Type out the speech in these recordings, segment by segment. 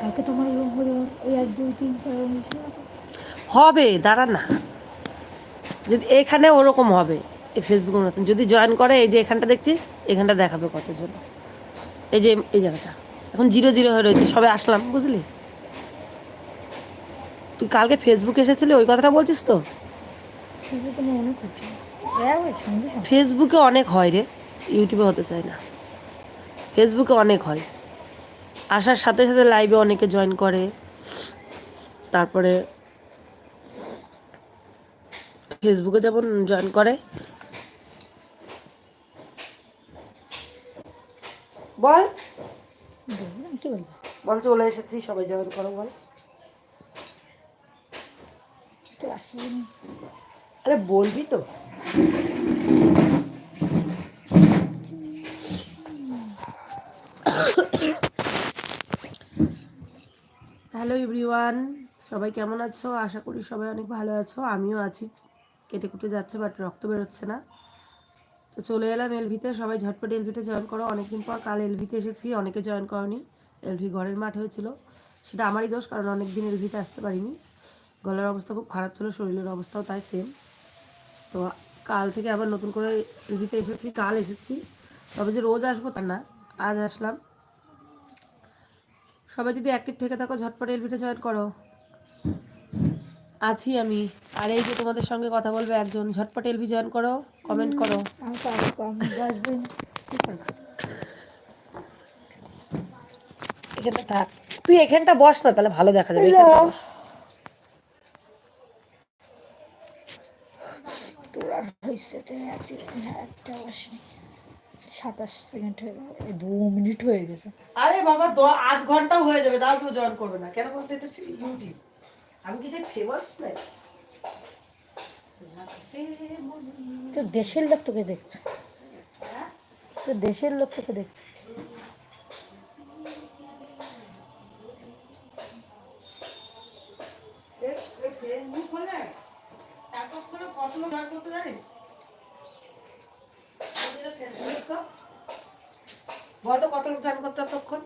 কালকে তোমার এক দুই তিন চার হবে দাঁড়া না। যদি এখানে ওরকম হবে এই ফেসবুকের মতন যদি জয়েন করে এই যে এখানটা দেখছিস এখানটা দেখাবে কতজন। এই যে এই জায়গাটা। এখন জিরো জিরো হয়ে রয়েছে সবে আসলাম বুঝলি? তুই কালকে ফেসবুকে এসেছিলি ওই কথাটা বলছিস তো? করছি হ্যাঁ ফেসবুকে অনেক হয় রে ইউটিউবে হতে চায় না। ফেসবুকে অনেক হয়। আসার সাথে সাথে লাইভে অনেকে জয়েন করে। তারপরে ফেসবুকে যেমন জয়েন করে। বল। বল চলে এসেছি সবাই জয়েন করো বল। আরে বলবি তো। হ্যালো এভরিওয়ান, সবাই কেমন আছো? আশা করি সবাই অনেক ভালো আছো। আমিও আছি। কেটে কুটে যাচ্ছে, বাট রক্ত বেরোচ্ছে না। তো চলে এলাম এলভিতে। সবাই ঝটপট এলভিতে জয়েন করো। অনেকদিন পর কাল এলভিতে এসেছি। অনেকে জয়েন করনি। এলভি ঘরের মাঠ হয়েছিল। সেটা আমারই দোষ, কারণ অনেক দিন এলভিতে আসতে পারিনি। গলার অবস্থা খুব খারাপ ছিল, শরীরের অবস্থাও তাই সেম তো কাল থেকে আবার নতুন করে এলভিতে এসেছি, কাল এসেছি। তবে যে রোজ আসব তা না। আজ আসলাম। সবাই যদি অ্যাক্টিভ থেকে থাকো ঝটপট এলভিতে জয়েন করো। আছি আমি। আর এই যে তোমাদের সঙ্গে কথা বলবে একজন ঝটপট এলভি জয়েন করো কমেন্ট করো। এখানটা থাক। তুই এখানটা বস না তাহলে ভালো দেখা যাবে। তোর হয়েছে একটা আসেনি সাতাশ সেকেন্ড হয়ে গেল। দু মিনিট হয়ে গেছে। আরে বাবা আধ ঘন্টাও হয়ে যাবে তাও কেউ জয়েন করবে না। কেন বলতে এটা ইউটিউব আমি কি সেই ফেমাস নাই তো দেশের লোক তোকে দেখছ। তো দেশের লোক তোকে দেখছে ফেসবুক হলে এতক্ষণে কত লোক জয়েন করতে জানিস বলতো কত লোক জয়েন করতে এতক্ষণ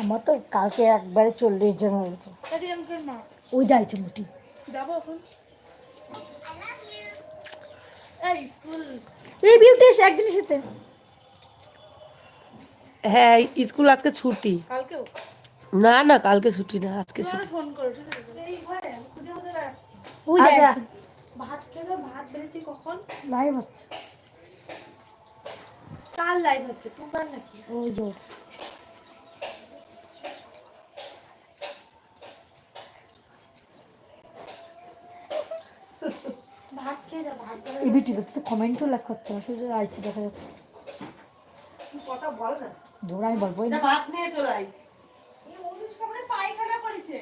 আমার তো কালকে একবারে চল্লিশ জন হয়েছে। ওই দায়িত্ব মুটি। এই বিউটি এসে একদিন এসেছে। হ্যাঁ স্কুল আজকে ছুটি। না না কালকে ছুটি না আজকে ছুটি। ফোন করো ঠিক আছে? এই ঘরে খুঁজে খুঁজে বেড়াচ্ছি। ওই আচ্ছা। ভাত খেতে ভাত বেড়েছি কখন? লাইভ হচ্ছে। কার লাইভ হচ্ছে? তোমার নাকি? ওই যে ভাত খেয়ে যা ভাত বেড়ে এই বিউটিতে তো কমেন্টও লেখা হচ্ছে না শুধু আইছি দেখা যাচ্ছে। কথা বল না। দৌড় আমি বলবোই না। ভাত নিয়ে চলে আই সামনে পায়খানা করেছে।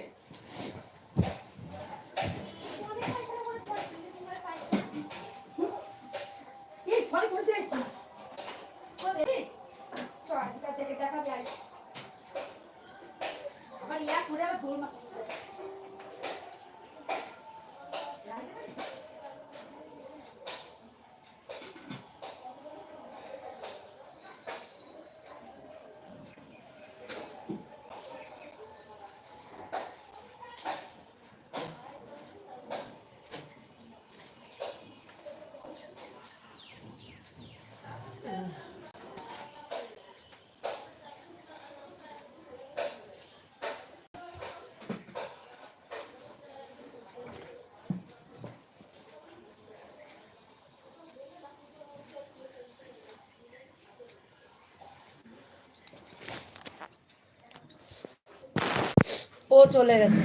ও চলে গেছে।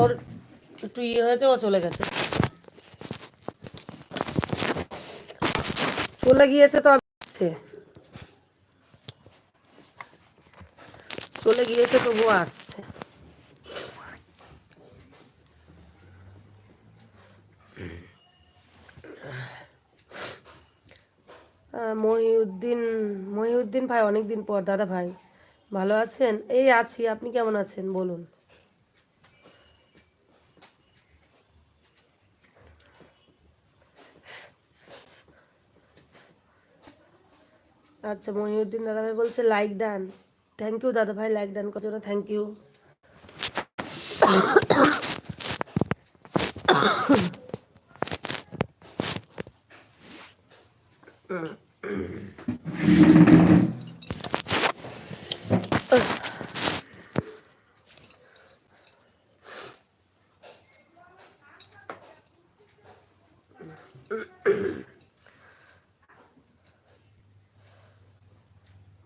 ওর একটু ইয়ে হয়েছে, ও চলে গেছে। চলে গিয়েছে তো আসছে চলে গিয়েছে তবুও আসছে। মহিউদ্দিন মহিউদ্দিন ভাই, অনেকদিন পর, দাদা ভাই। ভালো আছেন? এই আছি, আপনি কেমন আছেন? বলুন। আচ্ছা মহিউদ্দিন দাদাভাই বলছে লাইক ডান থ্যাংক ইউ দাদাভাই লাইক ডান কত থ্যাংক ইউ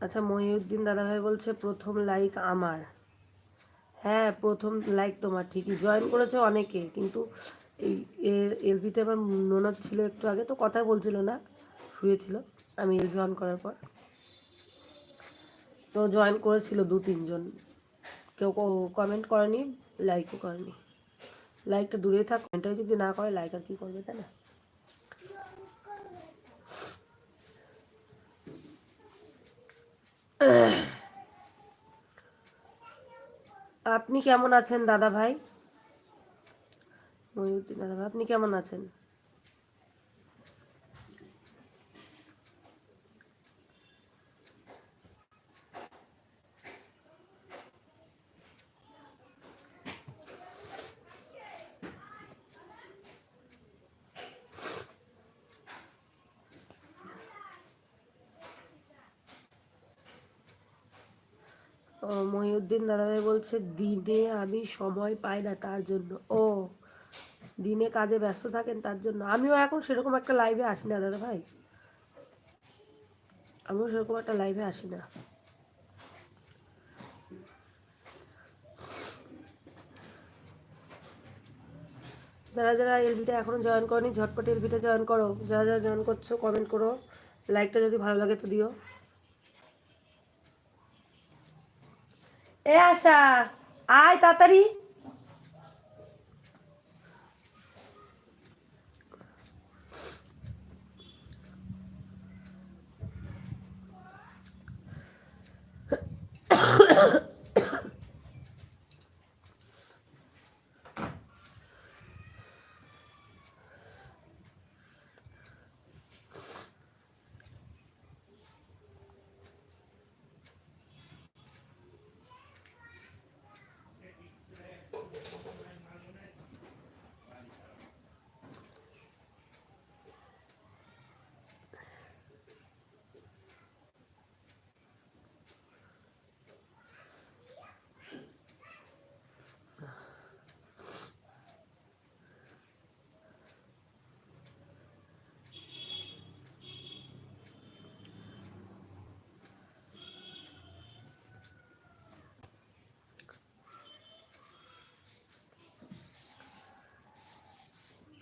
আচ্ছা মহিউদ্দিন দাদাভাই বলছে, প্রথম লাইক আমার। হ্যাঁ প্রথম লাইক তোমার, ঠিকই। জয়েন করেছে অনেকে, কিন্তু এই এর এলভিতে আমার ননদ ছিল একটু আগে, তো কথা বলছিল না, শুয়েছিল। আমি এলভি অন করার পর। তো জয়েন করেছিল দু, তিনজন। কেউ কমেন্ট করেনি লাইকও করেনি। লাইকটা দূরেই থাক কমেন্টটাই যদি না করে লাইক আর কি করবে, তাই না? আপনি কেমন আছেন দাদা ভাই মহিউদ্দিন দাদা ভাই আপনি কেমন আছেন? মহিউদ্দিন দাদাভাই বলছে, দিনে আমি সময় পাই না তার জন্য। ও, দিনে কাজে ব্যস্ত থাকেন তার জন্য। আমিও এখন সেরকম একটা লাইভে আসি না দাদা ভাই আমিও সেরকম একটা লাইভে আসি না। যারা যারা এলবিটা এখনও জয়েন করনি, ঝটপট এলবিটা জয়েন করো। যারা যারা জয়েন করছ কমেন্ট করো। লাইকটা যদি ভালো লাগে তো দিও। এ আশা আয় তাড়াতাড়ি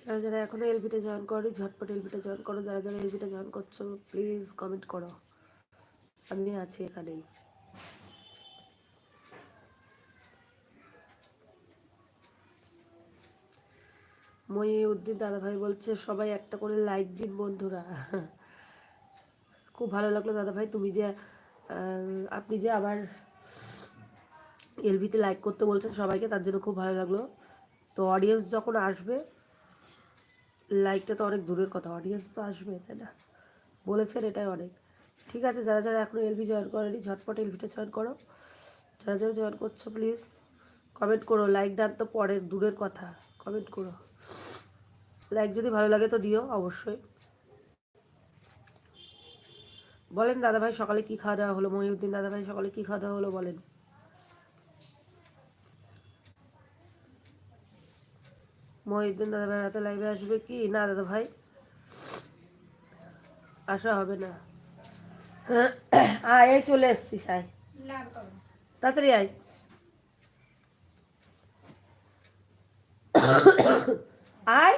যারা যারা এখনও এলবিটা জয়েন করো ঝটপট এলবিটা জয়েন করো। যারা যারা এলবিটা জয়েন করছ প্লিজ কমেন্ট করো। আমি আছি এখানেই। মই উদ্দিন দাদাভাই বলছে, সবাই একটা করে লাইক দিন বন্ধুরা। খুব ভালো লাগল দাদাভাই, তুমি যে আপনি যে আবার এলবিতে লাইক করতে বলছেন সবাইকে, তার জন্য খুব ভালো লাগল। তো অডিয়েন্স যখন আসবে লাইকটা তো অনেক দূরের কথা অডিয়েন্স তো আসবে, তাই না? বলেছেন এটাই অনেক। ঠিক আছে, যারা যারা এখনও এলভি জয়েন করেনি, ঝটপট এলভিটা জয়েন করো। যারা যারা জয়েন করছ প্লিজ কমেন্ট করো। লাইক ডান তো পরের, দূরের কথা কমেন্ট করো। লাইক যদি ভালো লাগে তো দিও, অবশ্যই। বলেন দাদাভাই সকালে কি খাওয়া দাওয়া হলো? মহিউদ্দিন দাদাভাই সকালে কী খাওয়া দাওয়া হলো বলেন। মহিউদ্দিন দাদাভাই রাতে লাইভে আসবে কি? না দাদা ভাই। আসা হবে না। আয়, এই চলে এসছিস, আয়। তাড়াতাড়ি আয়। আয়।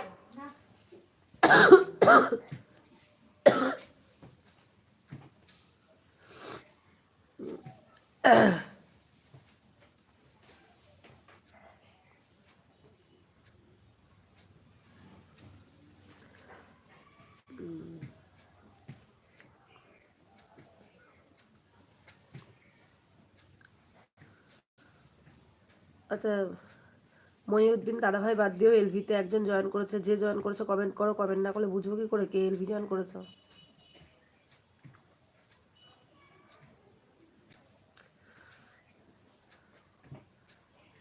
আচ্ছা মহিউদ্দিন দাদাভাই বাদ দিয়েও এলভিতে একজন জয়েন করেছে। যে জয়েন করেছে কমেন্ট করো কমেন্ট না করলে বুঝব কি করে? কে এলভি জয়েন করেছ?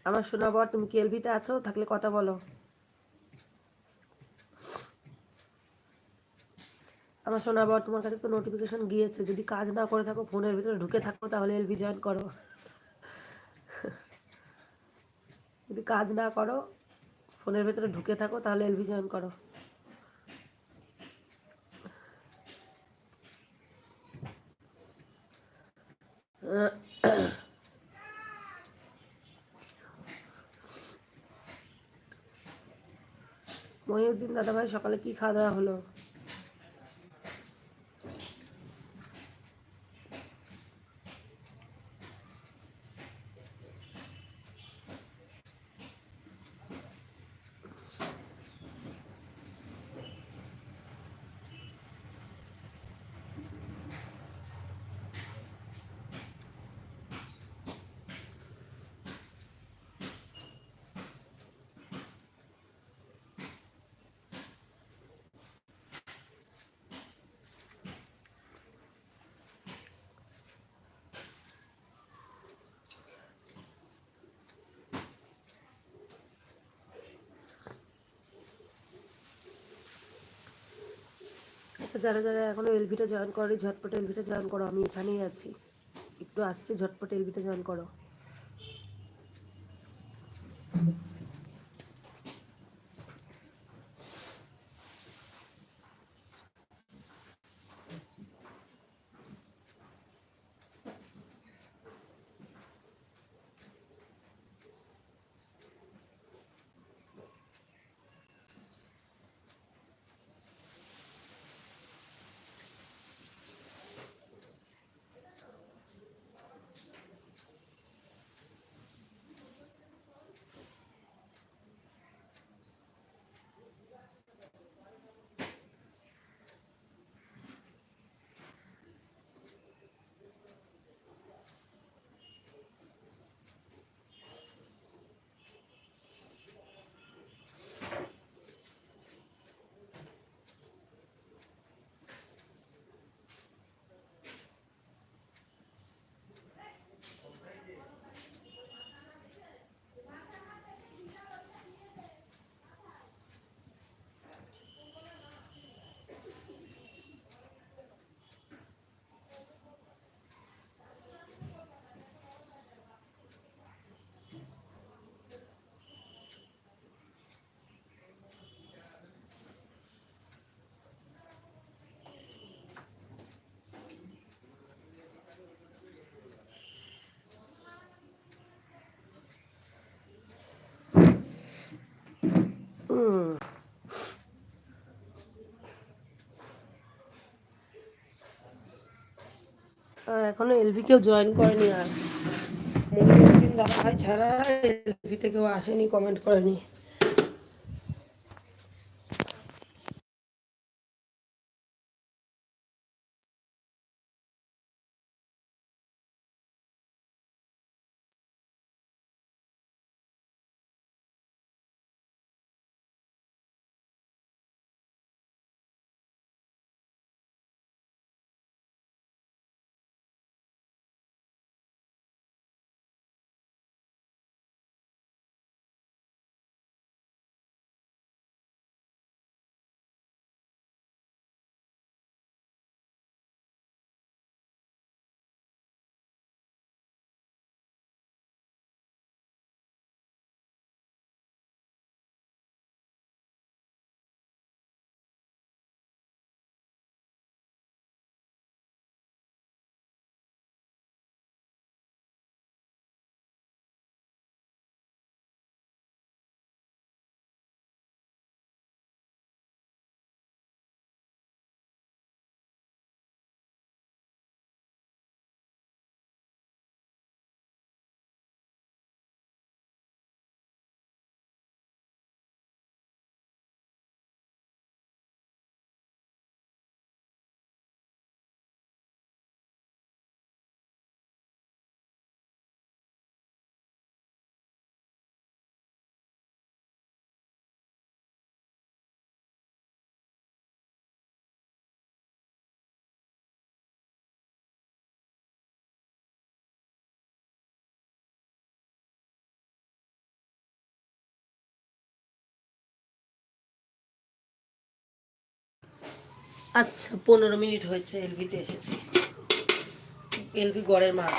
আমার শোনা বর, তুমি কি এলভিতে আছো? থাকলে কথা বলো। আমার শোনা বর, তোমার কাছে তো নোটিফিকেশন গিয়েছে। যদি কাজ না করে থাকো ফোনের ভিতরে ঢুকে থাকো, তাহলে এলভি জয়েন করো। যদি কাজ না করো, ফোনের ভেতরে ঢুকে থাকো, তাহলে এলভি জয়েন করো। মহিউদ্দিন দাদাভাই, সকালে কি খাওয়া দাওয়া হলো? যারা যারা এখনও এলভিটা জয়েন করি ঝটপট এলভিটা জয়েন করো, আমি এখানেই আছি। একটু আসছে, ঝটপট এলভিটা জয়েন করো আর এখনও এলভি কেউ জয়েন করেনি আর। মহিউদ্দিন দাদাভাই ছাড়া এলভিতে কেউ আসেনি কমেন্ট করেনি। আচ্ছা পনেরো মিনিট হয়েছে এলবিতে এসেছি। এলবি গড়ের মাছ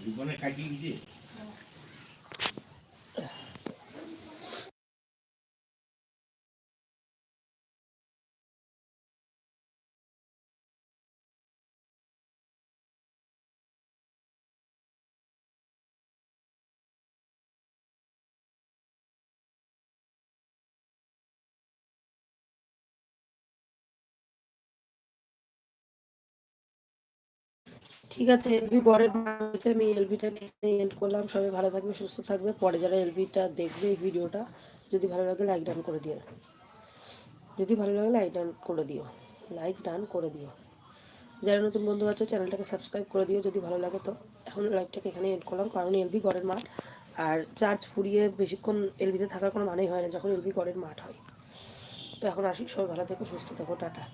জীবনে কাটিয়ে গেছে ঠিক আছে এলবি গড়ের হয়েছে, আমি এলবিটা নিয়ে এন্ড করলাম। সবাই ভালো থাকবে, সুস্থ থাকবে। পরে যারা এলবিটা দেখবে এই ভিডিওটা, যদি ভালো লাগে লাইক ডান করে দিও। যদি ভালো লাগে লাইক ডান করে দিও। লাইক ডান করে দিও। যারা নতুন বন্ধু আছে, চ্যানেলটাকে সাবস্ক্রাইব করে দিও যদি ভালো লাগে তো। এখন লাইভটাকে এখানে এন্ড করলাম, কারণ এলবি গড়ের মাঠ। আর চার্জ ফুরিয়ে বেশিক্ষণ এলবিতে থাকার কোনো মানেই হয় না, যখন এলবি গড়ের মাঠ হয়। তো এখন আসি, সবাই ভালো থেকো, সুস্থ থেকো, টাটা।